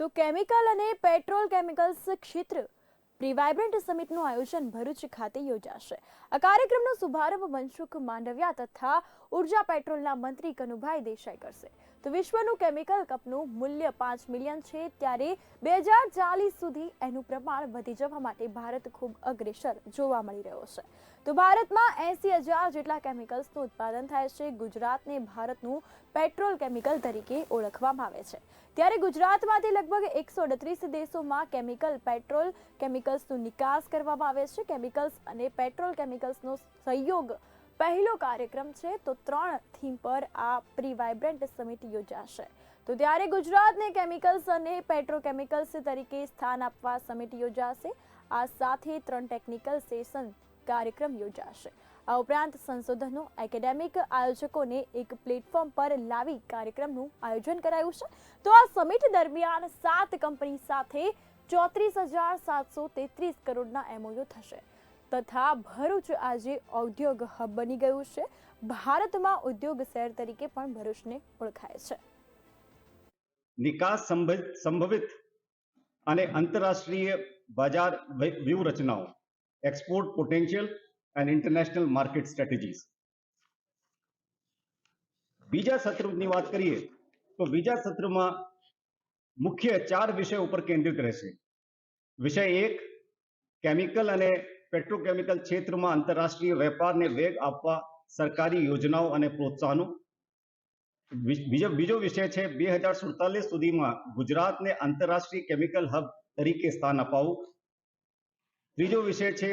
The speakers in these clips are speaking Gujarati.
તો કેમિકલ અને પેટ્રોલ કેમિકલ્સ ક્ષેત્ર પ્રિવાઇબ્રન્ટ સમિટનું આયોજન ભરૂચ ખાતે યોજાશે. આ કાર્યક્રમનો શુભારંભ મનસુખ માંડવિયા તથા ઊર્જા પેટ્રોલના મંત્રી કનુભાઈ દેસાઈ કરશે. તો વિશ્વનું કેમિકલ કપનું મૂલ્ય પાંચ મિલિયન છે ત્યારે બે હજાર ચાલીસ સુધી એનું પ્રમાણ વધી જવા માટે ભારત ખૂબ અગ્રેસર જોવા મળી રહ્યો છે. તો ભારતમાં એસી હજાર જેટલા કેમિકલ્સનું ઉત્પાદન થાય છે. ગુજરાતને ભારતનું પેટ્રોલ કેમિકલ તરીકે ઓળખવામાં આવે છે. ત્યારે ગુજરાતમાંથી લગભગ એકસો અડત્રીસ દેશોમાં કેમિકલ, પેટ્રોલ કેમિકલ્સનો નિકાસ કરવામાં આવે છે. કેમિકલ્સ અને પેટ્રોલ કેમિકલ્સનો સહયોગ પહેલો કાર્યક્રમ છે તો ત્રણ થીમ પર આ પ્રી વાઇબ્રન્ટ સમિટ યોજાશે. તો ત્યારે ગુજરાતને કેમિકલ્સ અને પેટ્રોકેમિકલ્સ તરીકે સ્થાન આપવા સમિટ યોજાશે. આ સાથે ત્રણ ટેકનિકલ સેશન કાર્યક્રમ યોજાશે. આ ઉપરાંત સંશોધનો એકેડેમિક આયોજકોને એક પ્લેટફોર્મ પર લાવી કાર્યક્રમનું આયોજન કરાયું છે. તો આ સમિટ દરમિયાન સાત કંપની સાથે ચોત્રીસ હજાર સાતસો તેત્રીસ કરોડના એમઓયુ થશે. તથા ભરૂચ આજે ઔદ્યોગ હબ બની ગયું છે. ભારતમાં ઉદ્યોગ શહેર તરીકે પણ ભરૂચને ઓળખાય છે. નિકાસ સંભવિત અને આંતરરાષ્ટ્રીય બજાર વ્ય- વ્યૂહરચનાઓ export potential and international market strategies બીજા સત્રની વાત કરીએ તો બીજા સત્રમાં મુખ્ય ચાર વિષય ઉપર કેન્દ્રિત રહેશે. વિષય એક કેમિકલ અને પેટ્રોકેમિકલ ક્ષેત્રમાં આંતરરાષ્ટ્રીય વેપારને વેગ આપવા સરકારી યોજનાઓ અને પ્રોત્સાહનો. બીજો બીજો વિષય છે, બે હજાર સુડતાલીસ સુધીમાં ગુજરાતને આંતરરાષ્ટ્રીય કેમિકલ હબ તરીકે સ્થાન અપાવવું. ત્રીજો વિષય છે,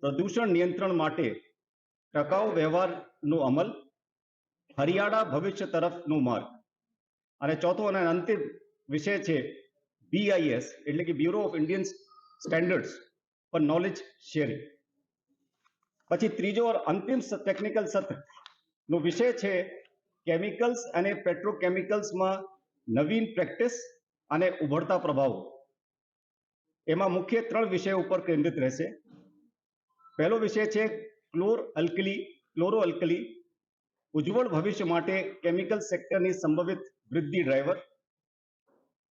પ્રદૂષણ નિયંત્રણ માટે ટકાઉ વ્યવહારનો અમલ, હરિયાળા ભવિષ્ય તરફનો માર્ગ. અને ચોથો અને અંતિમ વિષય છે બીઆઈએસ એટલે કે bureau of Indian standards for knowledge sharing પછી ત્રીજો અંતિમ ટેકનિકલ સત્ર નો વિષય છે કેમિકલ્સ અને પેટ્રોકેમિકલ્સમાં નવીન પ્રેક્ટિસ અને ઉભરતા પ્રભાવો. એમાં મુખ્ય ત્રણ વિષય ઉપર કેન્દ્રિત રહેશે. પહેલો વિષય છે ક્લોર અલ્કલી ક્લોરો અલ્કલી ઉજ્જવળ ભવિષ્ય માટે કેમિકલ સેક્ટરની સંભવિત વૃદ્ધિ ડ્રાઈવર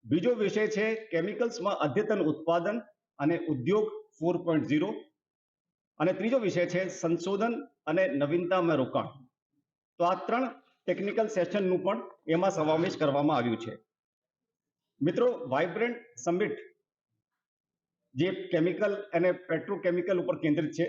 બીજો વિષય છે કેમિકલ્સમાં અદ્યતન ઉત્પાદન અને ઉદ્યોગ ફોર પોઈન્ટ ઝીરો અને ત્રીજો વિષય છે સંશોધન અને નવીનતામાં રોકાણ. તો આ ત્રણ ટેકનિકલ સેશનનું પણ એમાં સમાવેશ કરવામાં આવ્યું છે. મિત્રો વાઇબ્રન્ટ સમિટ જે કેમિકલ અને પેટ્રોકેમિકલ ઉપર કેન્દ્રિત છે.